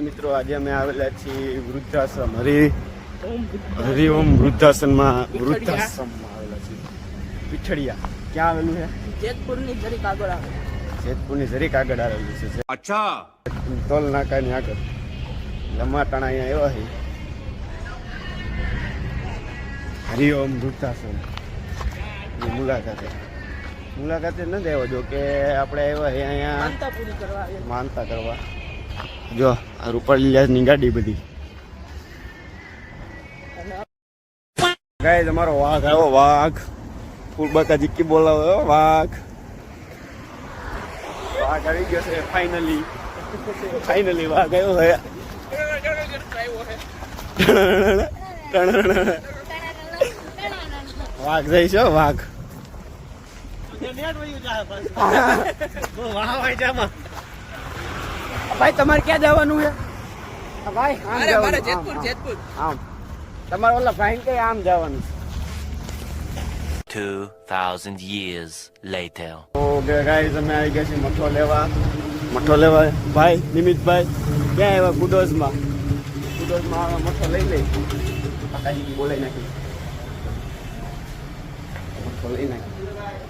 મિત્રો આજે અમે આવેલા છીએ વૃદ્ધાશ્રમ હરી હરિ ઓમ વૃદ્ધાશ્રમમાં વૃદ્ધાશ્રમમાં આવેલા છીએ. પીઠડિયા ક્યાં આવેલું છે? જેતપુરની જરીક આગળ આવે. આવેલું છે અચ્છા. નાકાની આગળ. લમાટાણા અહીંયા એવા છે. હરિઓમ વૃદ્ધાશ્રમ. મુલાકાત. મુલાકાતે ન દેવા જો કે આપણે આવ્યા અહીંયા. માનતા કરવા આવે માનતા કરવા. જો આ રૂપાલીલાની ગાડી બધી. ગાય તમારો વાઘ આવ્યો વાઘ. ફૂલબાકા જીકી બોલાવો હો, વાઘ. વાઘ આવી ગયો છે ફાઇનલી ફાઇનલી વાઘ આવ્યો હે વાઘ હો, વાઘ. ભાઈ તમારે ક્યાં જવાનું છે? ભાઈ આમ જવાનું, આમ, તમારે ઓલા ભાઈ કઈ આમ જવાનું. 2,000 years later. ઓકે ગાઈઝ અમે આવી ગયા છીએ મઠો લેવા મઠો લેવા ભાઈ નિમિતભાઈ ક્યાં આવ્યા ગુડોઝમાં? આવે મઠો લઈ લઈ. કાકાજી બોલાઈ નાખી. મઠો લઈ નાખી.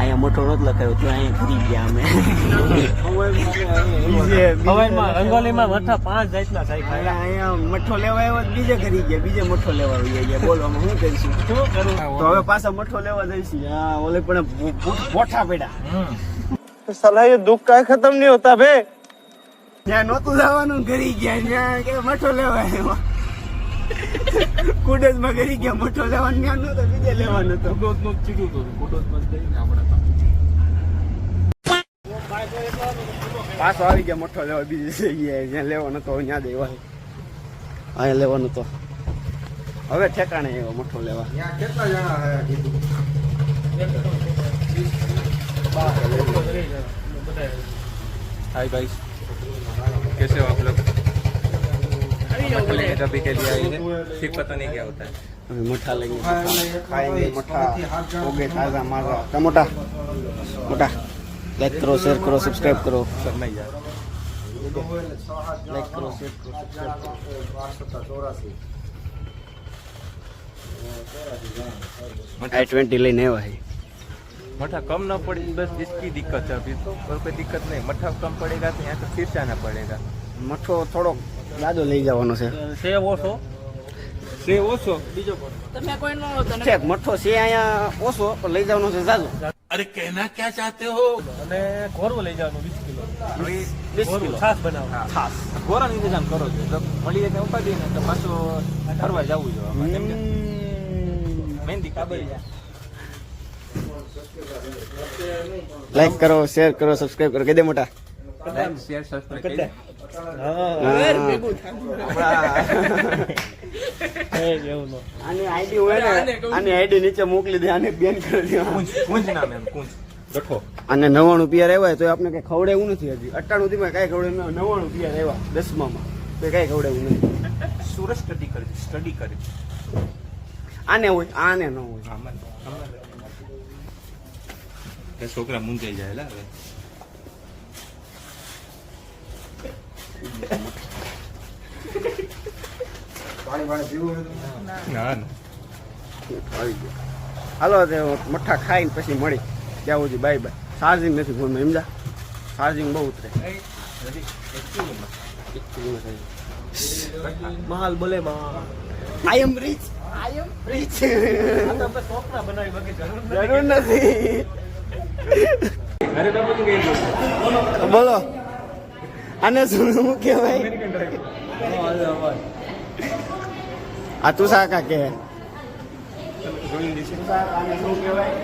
અહીંયા મોટો રોજ લખાયો તો અહીંયા ફરી ગયા અમે. રંગોલીમાં મઠા પાંચ જાતના થાય અહીંયા મઠો લેવા આવ્યો બીજે ઘરી ગયા? બીજે મઠો લેવા આવી ગયા બોલવામાં અમે શું કરીશું? શું કરું તો હવે પાછા મઠો લેવા જઈશું. હા ઓલે પણ પોઠા પેડા સલાહ દુઃખ કાંઈ ખતમ નહીં હોતા ભે ત્યાં નહોતું જવાનું ઘરી ગયા ત્યાં મઠો લેવા આવ્યો. કુડસમાં ગરી ગયા મોટો લેવાનો જ્ઞાન નતો બીજે લેવાનો તો. કુડસનું ચીડું હતું કુડસમાં જઈને આપણે પાછો આવી ગયા મોટો લેવા બીજે જ્યાં લેવાનો તો ત્યાં દેવા અહીંયા લેવાનો તો. હવે ઠેકાણે એવો મોટો લેવા. હાય ભાઈ. કેસે के लिए आई है। ठीक पता नहीं क्या होता है। अभी मुठा लेंगे। खाएँगे मुठा। हो गए ताज़ा मोटा लाइक करो शेयर करो सब्सक्राइब करो। सर नहीं यार लाइक करो शेयर करो सब्सक्राइब आई ट्वेंटी लेने भाई। मठा कम ना पड़े बस इसकी दिक्कत है अभी तो। और कोई दिक्कत नहीं। मठा कम पड़ेगा तो यहाँ से फिर जाना पड़ेगा। मठो थोड़ो લાડો લઈ જવાનો છે. સેવ ઓછો? સેવ ઓછો? બીજો તમે કોઈ નો છે મઠો છે અહીંયા ઓછો પણ લઈ જવાનો છે જાજો. અરે કહેના ક્યાં ચાહતે હો? અને ગોરવો લઈ જવાનો 20 કિલો. 20 કિલો. છાસ બનાવો છાસ ગોરાનું ઇંતજામ કરો છો મળી જાય ઉપાડી ને તો પાછું ફરવા જવું જોઈએ મહેંદી કાબરી લાઈક કરો શેર કરો સબસ્ક્રાઇબ કરો. કે દે મોટા? લાઈક શેર સબસ્ક્રાઇબ આની આઈડી હોય ને આની આઈડી નીચે મોકલી દે આને બેન કરી દે કુંજ કુંજ નામ એમ કુંજ ગઠો અને નવાણું પિયર આવ્યા તો આપણે કઈ ખવડાવું નથી હજી અઠ્ઠાણું થી કઈ ખવડાવ્યું નવાણું પિયર આવ્યા દસમામાં તો કઈ ખવડાવું નથી સુરત સ્ટડી કરી સ્ટડી કરી આને હોય આને ન હોય છોકરા મૂંઝાઈ જાય હવે ના ના. આવી ગયું. હાલો તે મઠ્ઠા ખાઈને પછી મળી. ત્યાં સુધી બાય બાય. ચાર્જિંગ નથી ફોનમાં જા ચાર્જિંગ બહુ ઉતરે. માલ બોલે માં આઈ એમ રીચ આઈ એમ રીચ આપણે સ્વપ્ન બનાવી બાકી જરૂર નથી. જરૂર નથી. બોલો. આને શું શું કહેવાય? આ તું શાકા કે? આને શું કહેવાય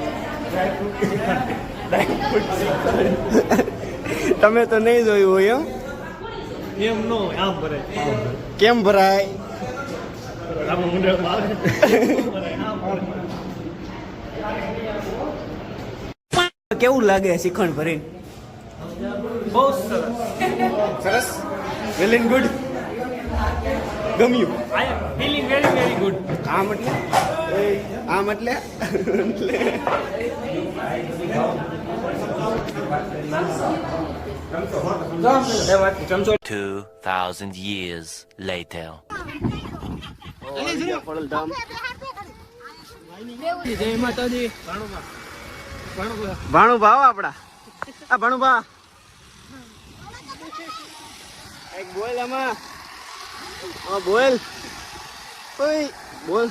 તમે તો નહીં જોયું હોય એમ એમ નો આમ ભરાય. કેમ ભરાય? કેવું લાગે શ્રીખંડ ભરીને? બહુ સરસ સરસ. વેલ એન્ડ ગુડ ગમ્યું. I am feeling very very good આમ એટલે આમ એટલે એટલે Two thousand years later. ભાણું ભાવ આપડા. આ ભાણું ભા એક બોલ આમાં. હા બોલ. ઓય બોલ.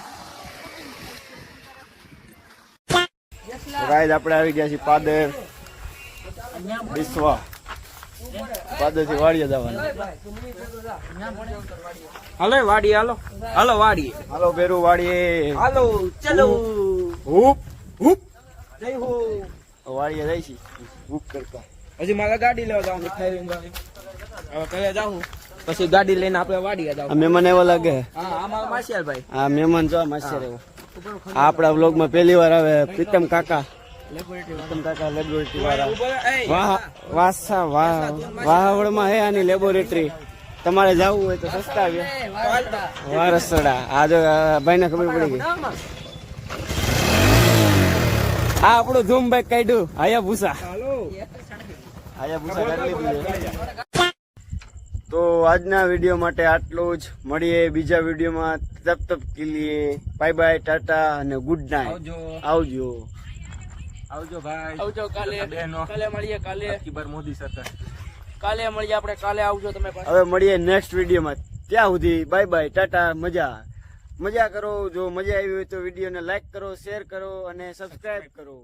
ગાઈસ આપણે આવી ગયા છીએ પાદર. વિશ્વા. પાદરથી વાડીએ જવાનું. હાલો વાડી હાલો. હાલો વાડી હાલો બેરુ વાડીએ. હાલો ચલો. હુપ હુપ. જય હો. વાડીએ છે હુપ કરતા. હજી મારા ગાડી લેવા જવાનું હવે કયા જાઉં. પછી ગાડી લઈને આપણે વાડીએ જાવ મહેમાન એવો લાગે? હા ભાઈ મહેમાન જો માસ્ટર એવો. આપણા વ્લોગમાં પહેલી વાર આવે પ્રીતમ કાકા. વાહવડમાં હે આની લેબોરેટરી તમારે જવું હોય તો સસ્તા વારસડા આ જો ભાઈ ને ખબર પડી ગઈ. આ આપણું ધૂમ બાઈક કાઢ્યું. હાયા ભૂસા. આયા ભૂસા. તો આજના વીડિયો માટે આટલું જ. મળીએ બીજા વિડીયોમાં. તપ તપ કે લીએ બાય બાય ટાટા અને ગુડ નાઇટ. આવજો. આવજો. આવજો ભાઈ. આવજો કાલે. કાલે મળીએ કાલે. મોદી સરકાર. કાલે મળીએ આપણે કાલે આવજો તમે હવે મળીએ નેક્સ્ટ વિડીયોમાં. ત્યાં સુધી બાય બાય ટાટા મજા. મજા કરો. જો મજા આવી હોય તો વિડીયોને લાઈક કરો શેર કરો અને સબસ્ક્રાઈબ કરો.